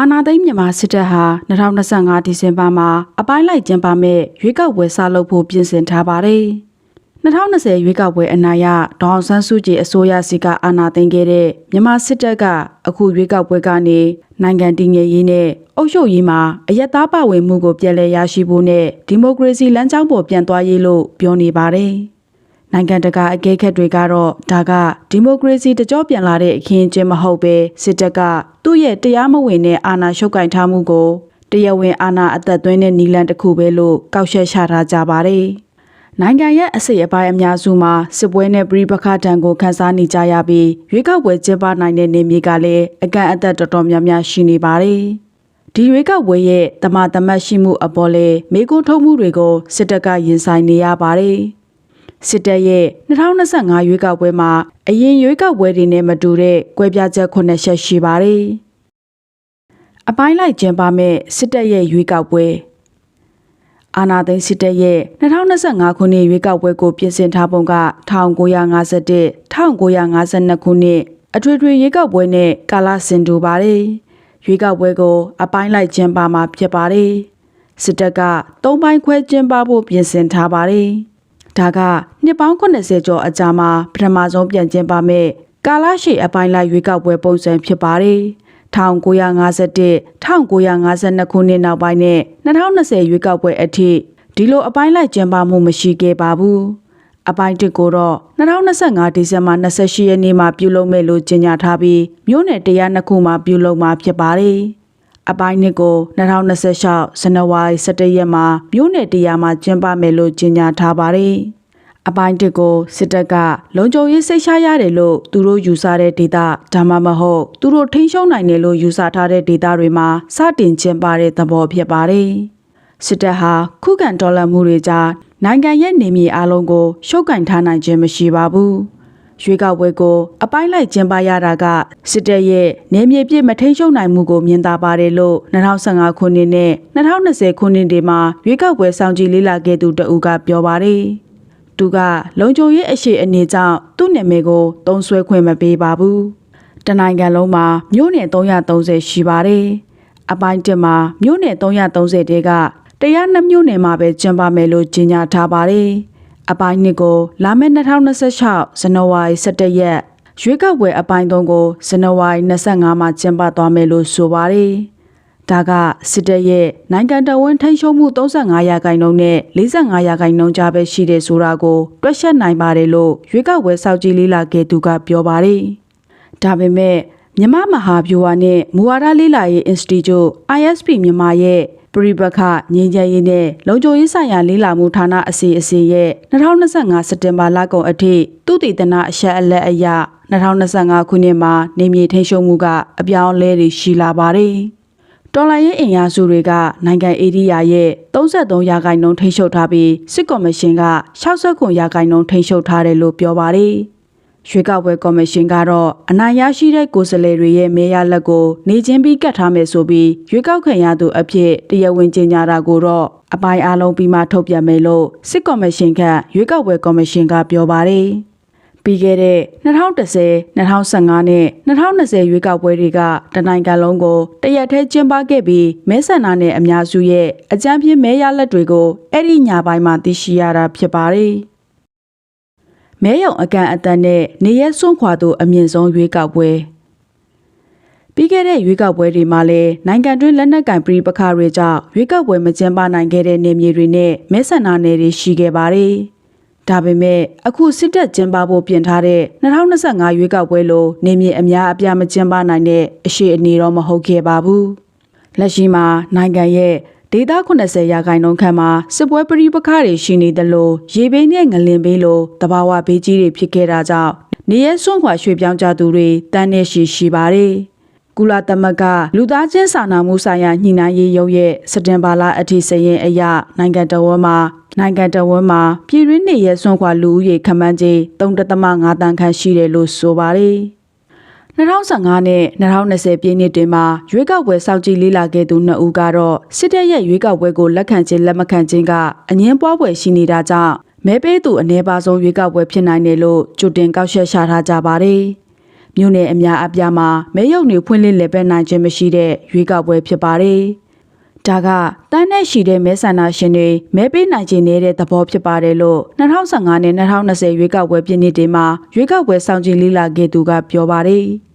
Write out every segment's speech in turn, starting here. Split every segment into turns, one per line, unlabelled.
အာနာသိန်းမြန်မာစစ်တပ်ဟာ2025ဒီဇင်ဘာမှာအပိုင်းလိုက်ကျင်းပမဲ့ရွေးကောက်ပွဲစလုပ်ဖို့ပြင်ဆင်ထားပါတယ်။2020ရွေးကောက်ပွဲအနိုင်ရဒေါအောင်ဆန်းစုကြည်အစိုးရစီကအာဏာသိမ်းခဲ့တဲ့မြန်မာစစ်တပ်ကအခုရွေးကောက်ပွဲကနေနိုင်ငံတည်ငြိမ်ရေးနဲ့အုပ်ချုပ်ရေးမှာအယက်သားပါဝင်မှုကိုပြည်လဲရရှိဖို့နဲ့ဒီမိုကရေစီလမ်းကြောင်းပေါ်ပြန်သွားရေးလို့ပြောနေပါတယ်။ နိုင်ငံတကာအကဲခတ်တွေကတော့ဒါကဒီမိုကရေစီတကြောပြန်လာတဲ့အခင်းအကျင်းမဟုတ်ပဲစစ်တပ်ကသူ့ရဲ့တရားမဝင်တဲ့အာဏာရှုပ်ကင်ထားမှုကိုတရားဝင်အာဏာအသက်သွင်းတဲ့နီလန်တစ်ခုပဲလို့ကောက်ရှက်ချထားကြပါတယ်။နိုင်ငံရဲ့အစိတ်အပိုင်းအများစုမှာစစ်ပွဲနဲ့ပြည်ပခါတံကိုခန်းစားနေကြရပြီးရွေးကောက်ပွဲကျင်းပနိုင်တဲ့နေမြေကလည်းအကန့်အသတ်တော်တော်များများရှိနေပါတယ်။ဒီရွေးကောက်ပွဲရဲ့တမတမတ်ရှိမှုအပေါ်လဲမေကွန်းထုတ်မှုတွေကိုစစ်တပ်ကရင်ဆိုင်နေရပါတယ်။ စစ်တပ်ရဲ့2025ရွေးကောက်ပွဲမှာအရင်ရွေးကောက်ပွဲတွေနဲ့မတူတဲ့ကွဲပြားချက်ခုနှစ်ချက်ရှိပါတယ်။အပိုင်းလိုက်ကျင်းပမဲ့စစ်တပ်ရဲ့ရွေးကောက်ပွဲအာနာသိန်းစစ်တပ်ရဲ့2025ခုနှစ်ရွေးကောက်ပွဲကိုပြင်ဆင်ထားပုံက1951 1952ခုနှစ်အထွေထွေရွေးကောက်ပွဲနဲ့ကာလစင်တူပါတယ်။ရွေးကောက်ပွဲကို အပိုင်းလိုက်ကျင်းပမှာဖြစ်ပါတယ်။စစ်တပ်က၃ပိုင်းခွဲကျင်းပဖို့ပြင်ဆင်ထားပါတယ်။ ဒါကနှစ်ပေါင်း80ကျော်အကြာမှာပထမဆုံးပြန်ကျင်းပမဲ့ကာလရှည်အပိုင်းလိုက်ရွေးကောက်ပွဲပုံစံဖြစ်ပါတယ်။1951 1952ခုနှစ်နောက်ပိုင်းနဲ့2020ရွေးကောက်ပွဲအထိဒီလိုအပိုင်းလိုက်ကျင်းပမှုမရှိခဲ့ပါဘူး။အပိုင်းတစ်ကိုတော့2025ဒီဇင်ဘာ28ရက်နေ့မှာပြုလုပ်မယ်လို့ကြေညာထားပြီးမြို့နယ်102ခုမှာပြုလုပ်မှာဖြစ်ပါတယ်။ အပိုင်းနှစ်ကို2026ဇန်နဝါရီ17ရက်မှာမြို့နယ်100မှာကျင်းပမယ်လို့ကြေညာထားပါတယ်။အပိုင်းတစ်ကိုစစ်တပ်ကလုံခြုံရေးစိတ်ချရတယ်လို့သူတို့ယူဆတဲ့ဒေသဒါမှမဟုတ်သူတို့ထိန်းချုပ်နိုင်တယ်လို့ယူဆထားတဲ့ဒေသတွေမှာစတင်ကျင်းပတဲ့သဘောဖြစ်ပါတယ်။စစ်တပ်ဟာခုခံတော်လှန်မှုတွေကြားနိုင်ငံရဲ့နေမြေအလုံးကိုရှုပ်ကင်ထားနိုင်ခြင်းမရှိပါဘူး။ ရွေးကောက်ပွဲကိုအပိုင်းလိုက်ကျင်းပရတာကစစ်တပ်ရဲ့နေမြေပြည့်မထိန်ချုပ်နိုင်မှုကိုမြင်သာပါတယ်လို့2015ခုနှစ်နဲ့2020ခုနှစ်တွေမှာရွေးကောက်ပွဲဆောင်ကြည်လေးလာခဲ့သူတဦးကပြောပါတယ်။သူကလုံခြုံရေးအရှိအနေကြောင့်သူ့နာမည်ကိုတုံးဆွဲခွင့်မပေးပါဘူး။တနိုင်ငံလုံးမှာမြို့နယ်330ရှိပါတယ်။အပိုင်းတစ်မှာမြို့နယ်330တဲကတရားနှမြို့နယ်မှာပဲကျင်းပမယ်လို့ကြေညာထားပါတယ်။ အပိုင်းနှစ်ကိုလာမယ့်2026ဇန်နဝါရီ17ရက်ရွေးကောက်ပွဲအပိုင်း3ကိုဇန်နဝါရီ25မှာကျင်းပသွားမယ်လို့ဆိုပါတယ်။ဒါကစစ်တပ်ရဲ့နိုင်ငံတော်ဝန်ထိန်းချုပ်မှု35ရာခိုင်နှုန်းနဲ့45ရာခိုင်နှုန်းကြားပဲရှိတယ်ဆိုတာကိုတွက်ချက်နိုင်ပါတယ်လို့ရွေးကောက်ပွဲစောင့်ကြည့်လေးလာခဲ့သူကပြောပါတယ်။ဒါပေမဲ့မြမမဟာဗျူဟာနဲ့မူဝါဒလေးလာရေး Institute ISP မြန်မာရဲ့ပ ရိပခငြိမ်းချမ်းရေးနဲ့လုံခြုံရေးဆိုင်ရာလေးလာမှုဌာနအစီအစဉ်ရဲ့2025စက်တင်ဘာလကုန်အထိသူတည်တနာအရှက်အလက်အရ2025ခုနှစ်မှာနေမြေထိန်းချုပ်မှုကအပြောင်းအလဲတွေရှိလာပါတယ်။တော်လိုင်းရေးအင်အားစုတွေကနိုင်ငံအေရီးယာရဲ့33ရာခိုင်နှုန်းထိန်းချုပ်ထားပြီးစစ်ကော်မရှင်က69ရာခိုင်နှုန်းထိန်းချုပ်ထားတယ်လို့ပြောပါတယ်။ ရွေးကောက်ပွဲကော်မရှင်ကတော့အနိုင်ရရှိတဲ့ကိုယ်စားလှယ်တွေရဲ့မဲရလက်ကိုနေချင်းပြီးကတ်ထားမယ်ဆိုပြီးရွေးကောက်ခံရသူအဖြစ်တရားဝင်ကြေညာတာကိုတော့အပိုင်းအလုံးပြီးမှထုတ်ပြန်မယ်လို့စစ်ကော်မရှင်ကရွေးကောက်ပွဲကော်မရှင်ကပြောပါတယ်။ပြီးခဲ့တဲ့2010 2015နဲ့2020ရွေးကောက်ပွဲတွေကတနိုင်ငံလုံးကိုတရက်ထဲကျင်းပခဲ့ပြီးမဲဆန္ဒနယ်အများစုရဲ့အကြမ်းဖျင်းမဲရလက်တွေကိုအဲ့ဒီညာပိုင်းမှာသိရှိရတာဖြစ်ပါတယ်။ မဲယုံအကန်အတန်နဲ့နေရဲစွန့်ခွာသူအမြင့်ဆုံးရွေးကောက်ပွဲပြီးခဲ့တဲ့ရွေးကောက်ပွဲတွေမှာလည်းနိုင်ငံတွင်းလက်နက်ကင်ပြည်ပခါတွေကြောင့်ရွေးကောက်ပွဲမကျင်းပနိုင်ခဲ့တဲ့နေမြေတွေနဲ့မဲဆန္ဒနယ်တွေရှိခဲ့ပါတယ်။ဒါပေမဲ့အခုစစ်တပ်ကျင်းပဖို့ပြင်ထားတဲ့2025ရွေးကောက်ပွဲလိုနေမြေအများအပြားမကျင်းပနိုင်တဲ့အရှိအနေတော့မဟုတ်ခဲ့ပါဘူး။လက်ရှိမှာနိုင်ငံရဲ့ ဒေသ80ရာခိုင်နှုန်းခန့်မှာစစ်ပွဲပရိပခတွေရှိနေတယ်လို့ရေဘေးနဲ့ငလင်ဘေးလိုတဘာဝဘေးကြီးတွေဖြစ်ခဲ့တာကြောင့်နေရဲစွန့်ခွာရွှေ့ပြောင်းကြသူတွေတန်းနေရှိရှိပါတယ်။ကုလသမဂ္ဂလူသားချင်းစာနာမှုဆိုင်ရာညှိနှိုင်းရေးရုံးရဲ့စက်တင်ဘာလအထိစရင်အရနိုင်ငံတော်ဝန်မှာနိုင်ငံတော်ဝန်မှာပြည်တွင်းနေရဲစွန့်ခွာလူဦးရေခန့်မှန်းခြင်း3.5တန်းခန့်ရှိတယ်လို့ဆိုပါတယ်။ 2015နဲ့2020ပြည်နှစ်တွင်မှာရွေးကောက်ပွဲစောင့်ကြည့်လေ့လာခဲ့သူနှစ်ဦးကတော့စစ်တပ်ရဲ့ရွေးကောက်ပွဲကိုလက်ခံခြင်းလက်မခံခြင်းကအငင်းပွားပွဲရှိနေတာကြောင့်မဲပေးသူအ ਨੇ ပါဆုံးရွေးကောက်ပွဲဖြစ်နိုင်တယ်လို့ကြိုတင်ကောက်ချက်ရှာထားကြပါတယ်။မြို့နယ်အများအပြားမှာမဲရုံတွေဖွင့်လှစ်လည်ပတ်နိုင်ခြင်းမရှိတဲ့ရွေးကောက်ပွဲဖြစ်ပါတယ်။ဒါကတန်းနဲ့ရှိတဲ့မဲဆန္ဒရှင်တွေမဲပေးနိုင်ခြင်းနေတဲ့သဘောဖြစ်ပါတယ်လို့2015နဲ့2020ရွေးကောက်ပွဲပြည်နှစ်တွေမှာရွေးကောက်ပွဲစောင့်ကြည့်လေ့လာခဲ့သူကပြောပါတယ်။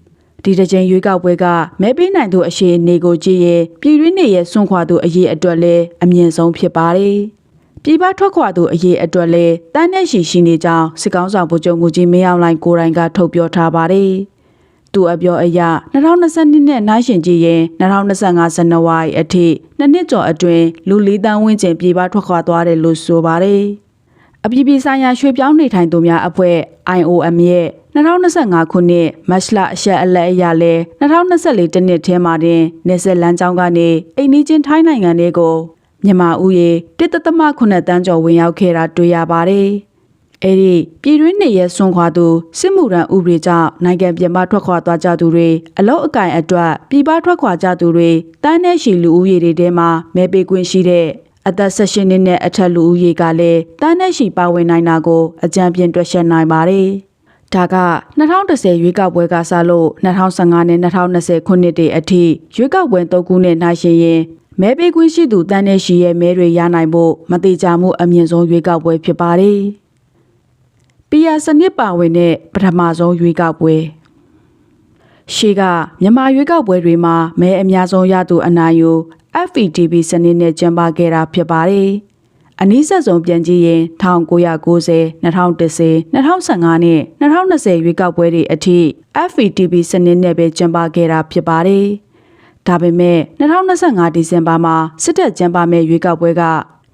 ဒီတစ်ချိန်ရွေးကောက်ပွဲကမဲပေးနိုင်သူအရှိအနေကိုကြည့်ရင်ပြည်တွင်းနေရဲ့စွန့်ခွာသူအရေးအတွက်လည်းအမြင့်ဆုံးဖြစ်ပါတယ်။ပြည်ပထွက်ခွာသူအရေးအတွက်လည်းတန်းနဲ့ရှိရှိနေကြောင်းစစ်ကောင်းဆောင်ဗိုလ်ချုပ်မူကြီးမင်းအောင်လှိုင်ကိုယ်တိုင်ကထုတ်ပြောထားပါတယ်။သူအပြောအရ2022နဲ့နိုင်ရှင်ကြည့်ရင်2025ဇန်နဝါရီအထိနှစ်နှစ်ကျော်အတွင်းလူ၄တန်းဝန်းကျင်ပြည်ပထွက်ခွာသွားတယ်လို့ဆိုပါတယ်။အပြည်ပြည်ဆိုင်ရာရွှေပြောင်းနေထိုင်သူများအဖွဲ့ IOM ရဲ့ 2025ခုနှစ်မတ်လအရှက်အလက်အရလဲ2024တနှစ်ထဲမှာတင်နေဆက်လန်းကျောင်းကနေအိမ်နီးချင်းထိုင်းနိုင်ငံတွေကိုမြန်မာဥယေ1.8တန်းကျော်ဝင်ရောက်ခဲ့တာတွေ့ရပါတယ်။အဲ့ဒီပြည်တွင်းနေရဲ့ဆွန်ခွာသူစစ်မှုရန်ဥပဒေကြောင့်နိုင်ငံပြင်ပထွက်ခွာသွားကြသူတွေအလုတ်အကင်အတွက်ပြည်ပထွက်ခွာကြသူတွေတန်းနဲ့ရှိလူဦးရေတွေထဲမှာမဲပေးခွင့်ရှိတဲ့အသက်16နှစ်နဲ့အထက်လူဦးရေကလည်းတန်းနဲ့ရှိပါဝင်နိုင်တာကိုအကြံပြတွက်ချက်နိုင်ပါတယ်။ ဒါက2010ရွေးကောက်ပွဲကစလို့2015နဲ့2020ခုနှစ်တည်းအထိရွေးကောက်ပွဲ၃ခုနဲ့နိုင်ရှင်ရင်မဲပေးခွင့်ရှိသူတန်းနဲ့ရှိရဲ့မဲတွေရနိုင်ဖို့မတိကျမှုအမြင့်ဆုံးရွေးကောက်ပွဲဖြစ်ပါတယ်။ပီယာစနစ်ပါဝင်တဲ့ပထမဆုံးရွေးကောက်ပွဲရှေကမြန်မာရွေးကောက်ပွဲတွေမှာမဲအများဆုံးရသူအနိုင်ယူ FPTV စနစ်နဲ့ကျင်းပခဲ့တာဖြစ်ပါတယ်။ အနည်းဆက်ဆုံးပြန်ကြည့်ရင်1990 2010 2015နဲ့2020ရွေးကောက်ပွဲတွေအထိ FPTV စနစ်နဲ့ပဲကျင်းပခဲ့တာဖြစ်ပါတယ်။ဒါပေမဲ့2025ဒီဇင်ဘာမှာစစ်တပ်ကျင်းပမဲ့ရွေးကောက်ပွဲက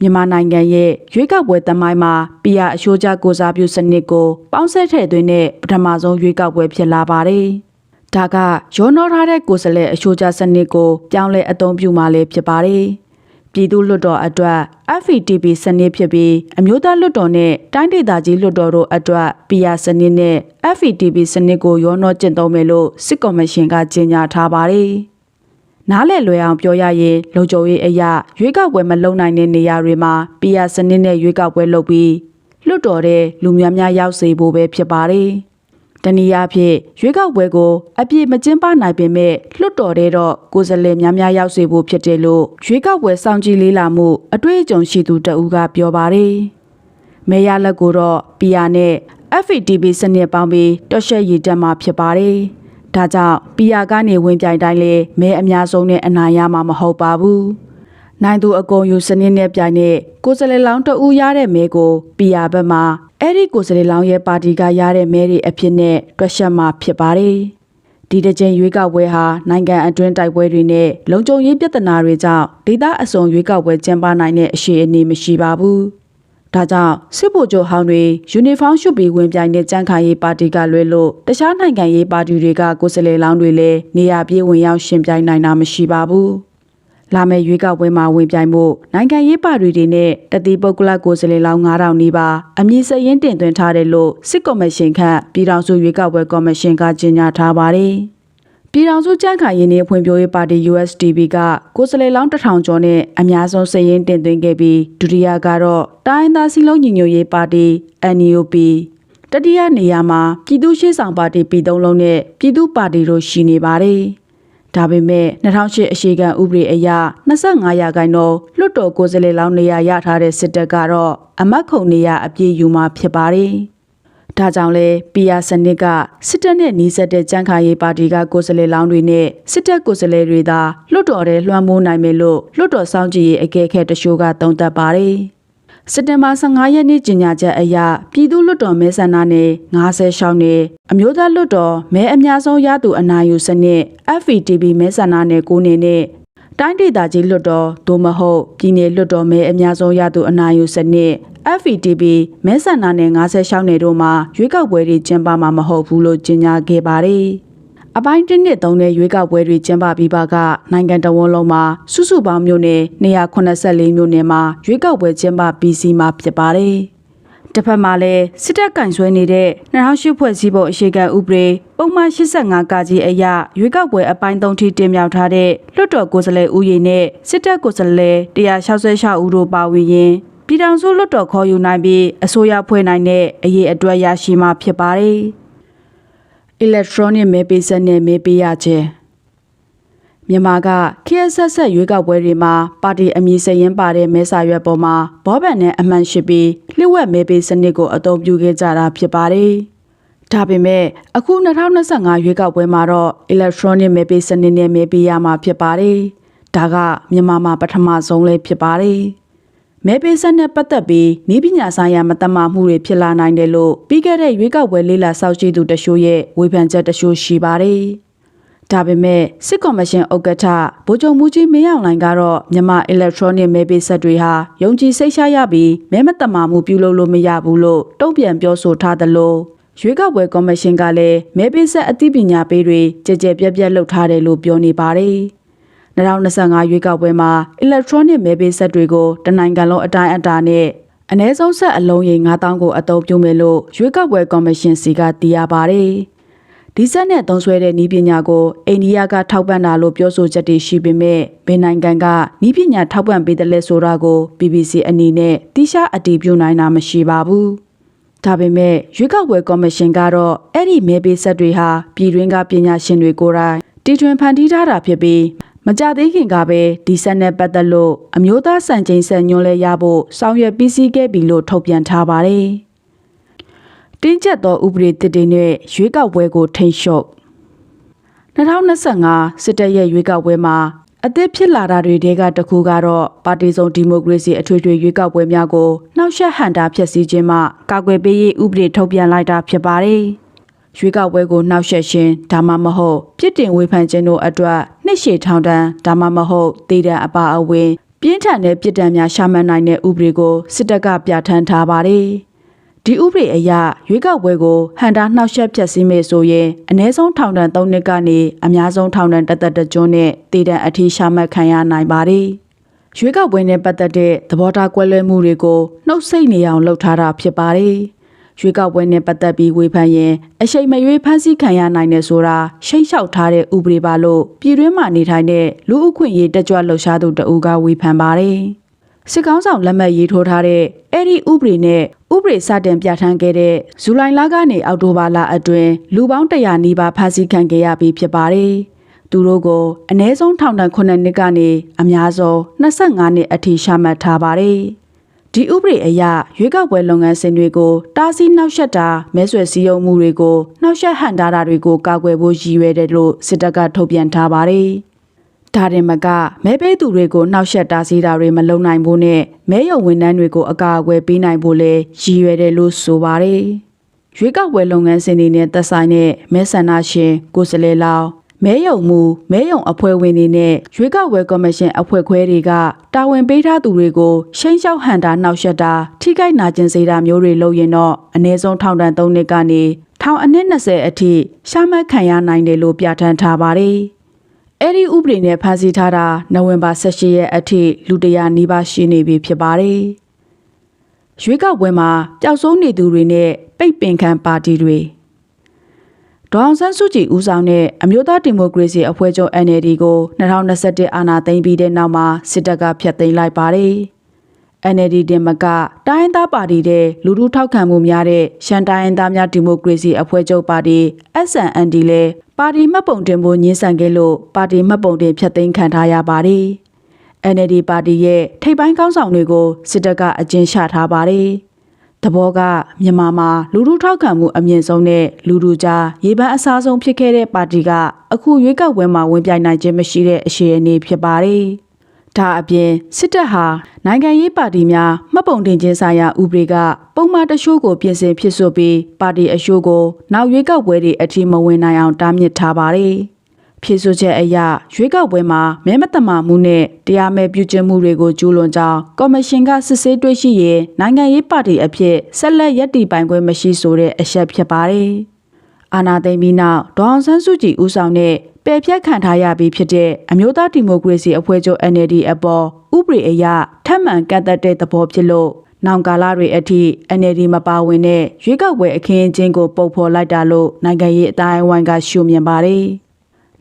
မြန်မာနိုင်ငံရဲ့ရွေးကောက်ပွဲတမိုင်းမှာပြည်ရအရှိုးကျကိုစားပြုစနစ်ကိုပေါင်းစပ်ထည့်သွင်းတဲ့ပထမဆုံးရွေးကောက်ပွဲဖြစ်လာပါတယ်။ဒါကရောနှောထားတဲ့ကိုယ်စားလှယ်အရှိုးကျစနစ်ကိုပြောင်းလဲအသုံးပြုမှလည်းဖြစ်ပါတယ်။ ပြည်သူ့လွှတ်တော်အတွက် FETP စနစ်ဖြစ်ပြီးအမျိုးသားလွှတ်တော်နဲ့တိုင်းဒေသကြီးလွှတ်တော်တို့အတွက် PR စနစ်နဲ့ FETP စနစ်ကိုရောနှောကျင့်သုံးမယ်လို့စစ်ကော်မရှင်ကကြေညာထားပါတယ်။နားလည်လွယ်အောင်ပြောရရင်လုံခြုံရေးအရာရွေးကောက်ပွဲမလုံနိုင်တဲ့နေရာတွေမှာ PR စနစ်နဲ့ရွေးကောက်ပွဲလုပ်ပြီးလွှတ်တော်တဲ့လူများများရောက်စေဖို့ပဲဖြစ်ပါတယ်။ တနည်းအားဖြင့်ရွေးကောက်ပွဲကိုအပြည့်မကျင်းပနိုင်ပေမဲ့လွှတ်တော်တဲ့တော့ကိုယ်စားလှယ်များများရောက်စေဖို့ဖြစ်တယ်လို့ရွေးကောက်ပွဲစောင့်ကြည့်လေးလာမှုအတွေ့အကြုံရှိသူတအူးကပြောပါတယ်။မဲရလက်ကိုတော့ PR နဲ့ FETB စနစ်ပေါင်းပြီးတွက်ချက်ရည်တက်မှာဖြစ်ပါတယ်။ဒါကြောင့်ပီယာကနေဝင်ပြိုင်တိုင်းလဲမဲအများဆုံးနဲ့အနိုင်ရမှာမဟုတ်ပါဘူး။နိုင်သူအကုန်ယူစနစ်နဲ့ပြိုင်တဲ့ကိုစလေလောင်းတအူးရတဲ့မဲကိုပီယာဘက်မှာ အဲ့ဒီကိုစလေလောင်းရဲ့ပါတီကရတဲ့မဲတွေအဖြစ်နဲ့တွက်ချက်မှာဖြစ်ပါတယ်။ဒီတစ်ချိန်ရွေးကောက်ပွဲဟာနိုင်ငံအတွင်းတိုက်ပွဲတွေနဲ့လုံခြုံရေးပြဿနာတွေကြောင့်ဒေသအစုံရွေးကောက်ပွဲကျင်းပနိုင်တဲ့အခြေအနေမရှိပါဘူး။ဒါကြောင့်စစ်ဗိုလ်ချုပ်ဟောင်းတွေယူနီဖောင်းရှုပ်ပြီးဝင်ပြိုင်တဲ့ကြံ့ခိုင်ရေးပါတီကလွဲလို့တခြားနိုင်ငံရေးပါတီတွေကကိုယ်စားလှယ်လောင်းတွေလည်းနေရာပြေးဝင်ရောက်ရှင်ပြိုင်နိုင်တာမရှိပါဘူး။ လာမယ့်ရွေးကောက်ပွဲမှာဝင်ပြိုင်ဖို့နိုင်ငံရေးပါတီတွေနဲ့တတိပုဂ္ဂလကိုယ်စားလှယ်လောင်း9000နီးပါးအမည်စရင်တင်သွင်းထားတယ်လို့စစ်ကော်မရှင်ခန့်ပြည်ထောင်စုရွေးကောက်ပွဲကော်မရှင်ကကြေညာထားပါတယ်။ပြည်ထောင်စုကြံ့ခိုင်ရေးနှင့်ဖွံ့ဖြိုးရေးပါတီ USDP ကကိုယ်စားလှယ်လောင်းတစ်ထောင်ကျော်နဲ့အများဆုံးစည်ရင်းတင်သွင်းခဲ့ပြီးဒုတိယကတော့တိုင်းသားစီလုံးညီညွတ်ရေးပါတီ NUP တတိယနေရာမှာပြည်သူ့ရှေ့ဆောင်ပါတီပြည်သုံးလုံးနဲ့ပြည်သူ့ပါတီတို့ရှိနေပါတယ်။ ဒါပေမဲ့2008အရှိခံဥပဒေအရ25ရာခိုင်နှုန်းလွတ်တော်ကိုယ်စားလှယ်လောင်းနေရာရထားတဲ့စစ်တပ်ကတော့အမတ်ခုံနေရာအပြည့်ယူမှာဖြစ်ပါတယ်။ဒါကြောင့်လဲပီယာစနစ်ကစစ်တပ်နဲ့နှီးစပ်တဲ့ကြံ့ခိုင်ရေးပါတီကကိုယ်စားလှယ်လောင်းတွေနဲ့စစ်တပ်ကိုယ်စားလှယ်တွေသာလွတ်တော်တဲ့လွှမ်းမိုးနိုင်မယ်လို့လွတ်တော်ဆောင်ကြည်ရေးအကဲခတ်တရှို့ကသုံးသပ်ပါတယ်။ စက်တင်ဘာ15ရက်နေ့ညညာချက်အရပြည်သူ့လွတ်တော်မဲဆန္ဒနယ်56နယ်အမျိုးသားလွတ်တော်မဲအများဆုံးရသူအနာယူစနစ် FETB မဲဆန္ဒနယ်9နယ်နဲ့တိုင်းဒေသကြီးလွတ်တော်ဒိုမဟုတ်ပြည်내လွတ်တော်မဲအများဆုံးရသူအနာယူစနစ် FETB မဲဆန္ဒနယ်56နယ်တို့မှာရွေးကောက်ပွဲတွေကျင်းပမှာမဟုတ်ဘူးလို့ကြေညာခဲ့ပါတယ်။ အပိုင်းတစ်နှစ်သုံးတဲ့ရွေးကောက်ပွဲတွေကျင်းပပြီးပါကနိုင်ငံတော်ဝန်လုံးမှာစုစုပေါင်းမြို့နယ်284မြို့နယ်မှာရွေးကောက်ပွဲကျင်းပပြီးစီးမှာဖြစ်ပါတယ်။တစ်ဖက်မှာလည်းစစ်တပ်ကင်ဆွဲနေတဲ့2008ဖွဲ့စည်းပုံအခြေခံဥပဒေပုံမှန်85ကကြီးအရရွေးကောက်ပွဲအပိုင်း3ထိတင်မြှောက်ထားတဲ့လွှတ်တော်ကိုယ်စားလှယ်ဦးရေနဲ့စစ်တပ်ကိုယ်စားလှယ်166ဦးတို့ပါဝင်ရင်ပြည်ထောင်စုလွှတ်တော်ခေါ်ယူနိုင်ပြီးအစိုးရဖွဲ့နိုင်တဲ့အရေးအတွက်ရရှိမှာဖြစ်ပါတယ်။ electronic မဲပေးစက်နဲ့မဲပေးရခြင်းမြန်မာက KSS ရွေးကောက်ပွဲတွေမှာပါတီအမည်စရင်ပါတဲ့မဲစာရွက်ပေါ်မှာဘောဘန်နဲ့အမှန်ရှိပြီးလျှို့ဝှက်မဲပေးစနစ်ကိုအသုံးပြုခဲ့ကြတာဖြစ်ပါတယ်။ဒါပေမဲ့အခု2025ရွေးကောက်ပွဲမှာတော့ electronic မဲပေးစနစ်နဲ့မဲပေးရမှာဖြစ်ပါတယ်။ဒါကမြန်မာမှာပထမဆုံးလေးဖြစ်ပါတယ်။ မဲပေးစက်နဲ့ပတ်သက်ပြီးဤပညာဆိုင်ရာမတမာမှုတွေဖြစ်လာနိုင်တယ်လို့ပြီးခဲ့တဲ့ရွေးကောက်ပွဲလေးလာစောင့်ကြည့်သူတချို့ရဲ့ဝေဖန်ချက်တချို့ရှိပါတယ်။ဒါပေမဲ့စစ်ကော်မရှင်ဥက္ကဋ္ဌဗိုလ်ချုပ်မူကြီးမင်းအောင်လှိုင်ကတော့မြန်မာ electronic မဲပေးဆက်တွေဟာယုံကြည်စိတ်ချရပြီးမဲမတမာမှုပြုလုပ်လို့မရဘူးလို့တုံ့ပြန်ပြောဆိုထားသလိုရွေးကောက်ပွဲကော်မရှင်ကလည်းမဲပေးဆက်အသိပညာပေးတွေကြကြပြက်ပြက်လုပ်ထားတယ်လို့ပြောနေပါတယ်။ 2025ရွေးကောက်ပွဲမှာ electronic မဲပေးဆက်တွေကိုတနိုင်ငံလုံးအတိုင်းအတာနဲ့အ ਨੇ ဆုံးဆက်အလုံးရေ9000ကိုအသုံးပြုမယ်လို့ရွေးကောက်ပွဲကော်မရှင်စီကသိရပါတယ်။ဒီဆက်နဲ့သုံးဆွဲတဲ့ဤပညာကိုအိန္ဒိယကထောက်ပံ့တာလို့ပြောဆိုချက်တွေရှိပေမဲ့ဘယ်နိုင်ငံကဤပညာထောက်ပံ့ပေးတယ်လဲဆိုတာကို BBC အနေနဲ့တိကျအတည်ပြုနိုင်တာမရှိပါဘူး။ဒါပေမဲ့ရွေးကောက်ပွဲကော်မရှင်ကတော့အဲ့ဒီမဲပေးဆက်တွေဟာပြည်တွင်းကပညာရှင်တွေကိုယ်တိုင်တီထွင်ဖန်တီးထားတာဖြစ်ပြီး မကြသေးခင်ကပဲဒီဆက်နဲ့ပတ်သက်လို့အမျိုးသားစံချိန်စံညွှန်းလဲရဖို့ဆောင်ရွက်ပြီးစီးခဲ့ပြီလို့ထုတ်ပြန်ထားပါတယ်။တင်းကျပ်သောဥပဒေတစ်တွေနဲ့ရွေးကောက်ပွဲကိုထိန်းချုပ်2025စစ်တပ်ရဲ့ရွေးကောက်ပွဲမှာအသစ်ဖြစ်လာတာတွေတဲကတခုကတော့ပါတီစုံဒီမိုကရေစီအထွေထွေရွေးကောက်ပွဲများကိုနှောက်ယှက်ဟန်တာဖျက်ဆီးခြင်းမှကာကွယ်ပေးရေးဥပဒေထုတ်ပြန်လိုက်တာဖြစ်ပါတယ်။ ရွေးကောက်ပွဲကိုနှောက်ယှက်ခြင်းဒါမှမဟုတ်ပြစ်တင်ဝေဖန်ခြင်းတို့အတွက်နှစ်ရှည်ထောင်ဒဏ်ဒါမှမဟုတ်တည်တံအပါအဝင်ပြင်းထန်တဲ့ပြစ်ဒဏ်များရှာမှတ်နိုင်တဲ့ဥပဒေကိုစစ်တပ်ကပြဋ္ဌာန်းထားပါတယ်။ဒီဥပဒေအရရွေးကောက်ပွဲကိုဟန်တာနှောက်ယှက်ဖျက်ဆီးမယ်ဆိုရင်အ ਨੇ ဆုံးထောင်ဒဏ်၃နှစ်ကနေအများဆုံးထောင်ဒဏ်တစ်သက်တစ်ကျွန်းနဲ့တည်တံအထီးရှာမှတ်ခံရနိုင်ပါတယ်။ရွေးကောက်ပွဲနဲ့ပတ်သက်တဲ့သဘောထားကွဲလွဲမှုတွေကိုနှုတ်ဆက်နေအောင်လုပ်ထားတာဖြစ်ပါတယ်။ ရွေးကောက်ပွဲနဲ့ပတ်သက်ပြီးဝေဖန်ရင်အရှိန်မရွေးဖမ်းဆီးခံရနိုင်တယ်ဆိုတာရှိတ်လျှောက်ထားတဲ့ဥပဒေပါလို့ပြည်တွင်းမှာနေထိုင်တဲ့လူအခွင့်အရေးတက်ကြွလှုပ်ရှားသူတအူးကဝေဖန်ပါတယ်။စစ်ကောင်းဆောင်လက်မှတ်ရေးထိုးထားတဲ့အဲ့ဒီဥပဒေနဲ့ဥပဒေစတင်ပြဋ္ဌာန်းခဲ့တဲ့ဇူလိုင်လကနေအောက်တိုဘာလအတွင်းလူပေါင်း100နီးပါးဖမ်းဆီးခံခဲ့ရပြီးဖြစ်ပါတယ်။သူတို့ကိုအ ਨੇ ဆုံးထောင်ဒဏ်9နှစ်ကနေအများဆုံး25နှစ်အထိရှာမှတ်ထားပါတယ်။ ဒီဥပဒေအရရွေးကောက်ပွဲလုပ်ငန်းစဉ်တွေကိုတားဆီးနှောက်ယှက်တာမဲဆွယ်စည်းရုံးမှုတွေကိုနှောက်ယှက်ဟန်တာတာတွေကိုကာကွယ်ဖို့ရည်ရွယ်တယ်လို့စစ်တပ်ကထုတ်ပြန်ထားပါတယ်။ဒါတင်မကမဲပေးသူတွေကိုနှောက်ယှက်တားဆီးတာတွေမလုပ်နိုင်ဘူးနဲ့မဲရုံဝန်ထမ်းတွေကိုအကာအကွယ်ပေးနိုင်ဖို့လဲရည်ရွယ်တယ်လို့ဆိုပါတယ်။ရွေးကောက်ပွဲလုပ်ငန်းစဉ်တွေနဲ့သက်ဆိုင်တဲ့မဲဆန္ဒရှင်ကိုစလဲလောင် မဲယုံမှုမဲယုံအဖွဲ့ဝင်တွေနဲ့ရွေးကောက်ပွဲကော်မရှင်အဖွဲ့ခွဲတွေကတာဝန်ပေးထားသူတွေကိုရှိန်လျှောက်ဟန်တာနှောက်ယှက်တာထိခိုက်နာကျင်စေတာမျိုးတွေလုပ်ရင်တော့အ ਨੇ ဆုံးထောင်ဒဏ်၃နှစ်ကနေထောင်အနည်း20အထိရှာမှတ်ခံရနိုင်တယ်လို့ပြဋ္ဌာန်းထားပါတယ်။အဲ့ဒီဥပဒေနဲ့ဖမ်းဆီးထားတာနိုဝင်ဘာ18ရက်အထိလူတရာနီးပါးရှိနေပြီဖြစ်ပါတယ်။ရွေးကောက်ပွဲမှာပျောက်ဆုံးနေသူတွေနဲ့ပိတ်ပင်ခံပါတီတွေ ဒေါအောင်ဆန်းစုကြည်ဦးဆောင်တဲ့အမျိုးသားဒီမိုကရေစီအဖွဲ့ချုပ် NLD ကို2021အာဏာသိမ်းပြီးတဲ့နောက်မှာစစ်တပ်ကဖျက်သိမ်းလိုက်ပါတယ်။ NLD တင်မကတိုင်းသားပါတီတဲ့လူထုထောက်ခံမှုများတဲ့ရှမ်းတိုင်းသားများဒီမိုကရေစီအဖွဲ့ချုပ်ပါတီ SNND လည်းပါတီမှတ်ပုံတင်ဖို့ညှင်းဆန်ခဲ့လို့ပါတီမှတ်ပုံတင်ဖျက်သိမ်းခံထားရပါတယ်။ NLD ပါတီရဲ့ထိပ်ပိုင်းကောင်းဆောင်တွေကိုစစ်တပ်ကအကျဉ်းချထားပါတယ်။ တဘောကမြန်မာမှာလူထုထောက်ခံမှုအမြင့်ဆုံးနဲ့လူထုကြားရေပန်းအစားဆုံးဖြစ်ခဲ့တဲ့ပါတီကအခုရွေးကောက်ပွဲမှာဝင်ပြိုင်နိုင်ခြင်းမရှိတဲ့အခြေအနေဖြစ်ပါတယ်။ဒါအပြင်စစ်တပ်ဟာနိုင်ငံရေးပါတီများမှတ်ပုံတင်ခြင်းဆိုင်ရာဥပဒေကပုံမှန်တချို့ကိုပြင်ဆင်ဖြစ်ဆိုပြီးပါတီအရှို့ကိုနောက်ရွေးကောက်ပွဲတွေအထိမဝင်နိုင်အောင်တားမြစ်ထားပါတယ်။ ဖြစ်ဆိုချက်အရရွေးကောက်ပွဲမှာမဲမတမာမှုနဲ့တရားမဲ့ပြုကျင့်မှုတွေကိုကျူးလွန်ကြောင်းကော်မရှင်ကစစ်ဆေးတွေ့ရှိရင်နိုင်ငံရေးပါတီအဖြစ်ဆက်လက်ရည်တည်ပိုင်ခွင့်မရှိဆိုတဲ့အချက်ဖြစ်ပါတယ်။အာနာသိမ့်ပြီးနောက်ဒေါအောင်ဆန်းစုကြည်ဦးဆောင်တဲ့ပယ်ဖြတ်ခံထားရပြီးဖြစ်တဲ့အမျိုးသားဒီမိုကရေစီအဖွဲ့ချုပ် NLD အပေါ်ဥပဒေအရထပ်မံကန့်သက်တဲ့သဘောဖြစ်လို့နောင်ကာလတွေအထိ NLD မပါဝင်တဲ့ရွေးကောက်ပွဲအခင်းအကျင်းကိုပုံဖော်လိုက်တာလို့နိုင်ငံရေးအတိုင်းအဝိုင်းကရှုမြင်ပါတယ်။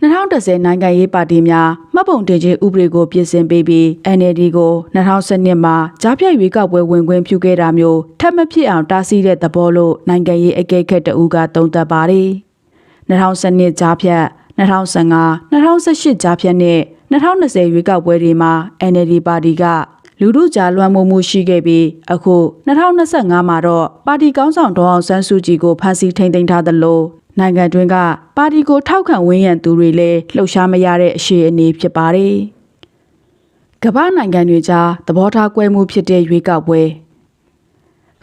2010နိုင်ငံရေးပါတီများမှတ်ပုံတင်ခြင်းဥပဒေကိုပြင်ဆင်ပေးပြီး NLD ကို2012မှာကြားဖြတ်ရွေးကောက်ပွဲဝင်ခွင့်ပြုခဲ့တာမျိုးထပ်မဖြစ်အောင်တားဆီးတဲ့သဘောလို့နိုင်ငံရေးအကဲခတ်တအူးကသုံးသပ်ပါတယ်။2012ကြားဖြတ်2015 2018ကြားဖြတ်နဲ့2020ရွေးကောက်ပွဲတွေမှာ NLD ပါတီကလူထုကြားလွှမ်းမိုးမှုရှိခဲ့ပြီးအခု2025မှာတော့ပါတီကောင်းဆောင်ဒေါအောင်ဆန်းစုကြည်ကိုဖမ်းဆီးထိန်သိမ်းထားသလို နိုင်ငံတွင်းကပါတီကိုထောက်ခံဝန်းရံသူတွေလည်းလှုပ်ရှားမရတဲ့အခြေအနေဖြစ်ပါတယ်။ကမ္ဘာနိုင်ငံတွေကြားသဘောထားကွဲမှုဖြစ်တဲ့ရွေးကောက်ပွဲ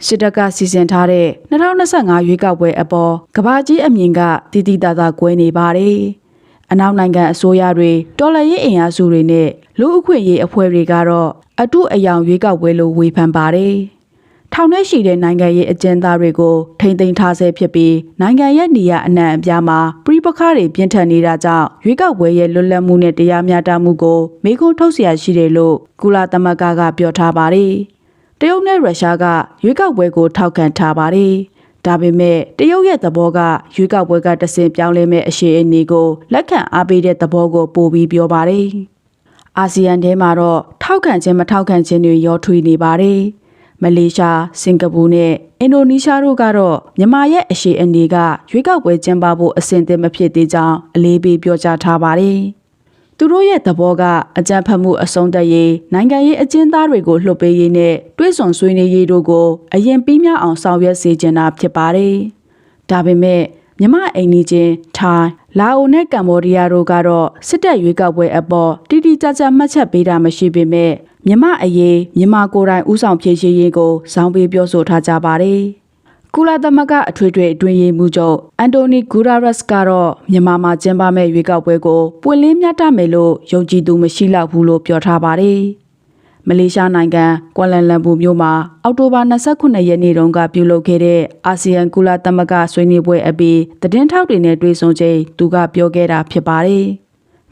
စစ်တပ်ကစီစဉ်ထားတဲ့2025ရွေးကောက်ပွဲအပေါ်ကဘာကြီးအမြင်ကတည်တည်တာတာကွဲနေပါတယ်။အနောက်နိုင်ငံအစိုးရတွေတော်လှန်ရေးအင်အားစုတွေနဲ့လူအခွင့်ရေးအဖွဲ့တွေကတော့အတုအယောင်ရွေးကောက်ပွဲလို့ဝေဖန်ပါတယ်။ ထောင်ထဲရှိတဲ့နိုင်ငံရေးအကျဉ်းသားတွေကိုထိမ့်သိမ်းထားဆဲဖြစ်ပြီးနိုင်ငံရဲ့နေရာအနှံ့အပြားမှာပြည်ပခါတွေပြင်းထန်နေတာကြောင့်ရွေးကောက်ပွဲရဲ့လွတ်လပ်မှုနဲ့တရားမျှတမှုကိုမေခွန်းထုတ်เสียရှိတယ်လို့ကုလသမဂ္ဂကပြောထားပါတယ်။ တရုတ်နဲ့ရုရှားကရွေးကောက်ပွဲကိုထောက်ခံထားပါတယ်။ဒါပေမဲ့တရုတ်ရဲ့သဘောကရွေးကောက်ပွဲကတဆင့်ပြောင်းလဲမဲ့အရှိအနေကိုလက်ခံအားပေးတဲ့သဘောကိုပို့ပြီးပြောပါတယ်။အာဆီယံထဲမှာတော့ထောက်ခံခြင်းမထောက်ခံခြင်းတွေရောထွေးနေပါတယ်။ မလေးရှား၊စင်ကာပူနဲ့အင်ဒိုနီးရှားတို့ကတော့မြန်မာရဲ့အရှိအနေကရွေးကောက်ပွဲကျင်းပဖို့အဆင်သင့်မဖြစ်သေးကြောင်းအလေးပေးပြောကြားထားပါတယ်။သူတို့ရဲ့သဘောကအကြံဖတ်မှုအဆုံးသတ်ရေးနိုင်ငံရေးအကျဉ်းသားတွေကိုလှုပ်ပေးရေးနဲ့တွဲဆောင်ဆွေးနွေးရေးတို့ကိုအရင်ပြီးမြောက်အောင်ဆောင်ရွက်စေချင်တာဖြစ်ပါတယ်။ဒါပေမဲ့မြမအိမ်နီးချင်းထိုင်းလာအိုနဲ့ကမ္ဘောဒီးယားတို့ကတော့စစ်တပ်ရွေးကောက်ပွဲအပေါ်တိတိကျကျမှတ်ချက်ပေးတာမရှိပေမဲ့ မြမအရေးမြမကိုယ်တိုင်ဥဆောင်ဖြည့်ရှင်းရေးကိုဇောင်းပေးပြောဆိုထားကြပါတယ်။ကုလသမဂ္ဂအထွေထွေအတွင်းရေးမှူးချုပ်အန်တိုနီဂူရာရက်စ်ကတော့မြန်မာမှာကျင်းပမဲ့ရွေးကောက်ပွဲကိုပွင့်လင်းမြတ်တမယ်လို့ယုံကြည်သူမရှိတော့ဘူးလို့ပြောထားပါတယ်။မလေးရှားနိုင်ငံကွာလန်လမ်ပူမြို့မှာအောက်တိုဘာ29ရက်နေ့တုန်းကပြုလုပ်ခဲ့တဲ့အာဆီယံကုလသမဂ္ဂဆွေးနွေးပွဲအပြီးသတင်းထောက်တွေနဲ့တွေ့ဆုံချိန်သူကပြောခဲ့တာဖြစ်ပါတယ်။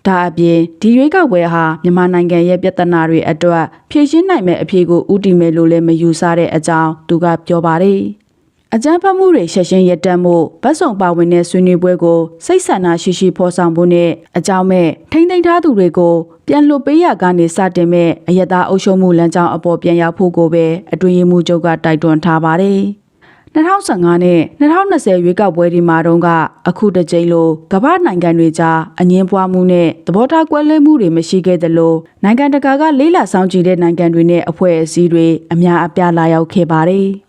ဒါအပြင်ဒီရွေးကောက်ပွဲဟာမြန်မာနိုင်ငံရဲ့ပြဿနာတွေအတွက်ဖြေရှင်းနိုင်မဲ့အဖြေကိုဥတီမယ်လို့လည်းမယူဆတဲ့အကြောင်းသူကပြောပါတယ်။အကြမ်းဖက်မှုတွေဆက်ရှင်ရပ်တန့်မှုဗတ်စုံပါဝင်တဲ့ဆွေးနွေးပွဲကိုစိတ်ဆန္ဒရှိရှိဖော်ဆောင်ဖို့နဲ့အကြောင်းမဲ့ထိမ့်သိမ်းထားသူတွေကိုပြန်လွတ်ပေးရကနေစတင်မဲ့အယက်သားအုပ်ချုပ်မှုလမ်းကြောင်းအပေါ်ပြန်ရောက်ဖို့ကိုပဲအတွင်းရေးမှူးချုပ်ကတိုက်တွန်းထားပါတယ်။ 2015နဲ့2020ရွေးကောက်ပွဲဒီမှာတုန်းကအခုတစ်ကြိမ်လိုကမ္ဘာနိုင်ငံတွေကြားအငင်းပွားမှုနဲ့သဘောထားကွဲလွဲမှုတွေမရှိခဲ့သလိုနိုင်ငံတကာကလေးလာဆောင်ကြည့်တဲ့နိုင်ငံတွေနဲ့အဖွဲ့အစည်းတွေအများအပြားလာရောက်ခဲ့ပါတယ်။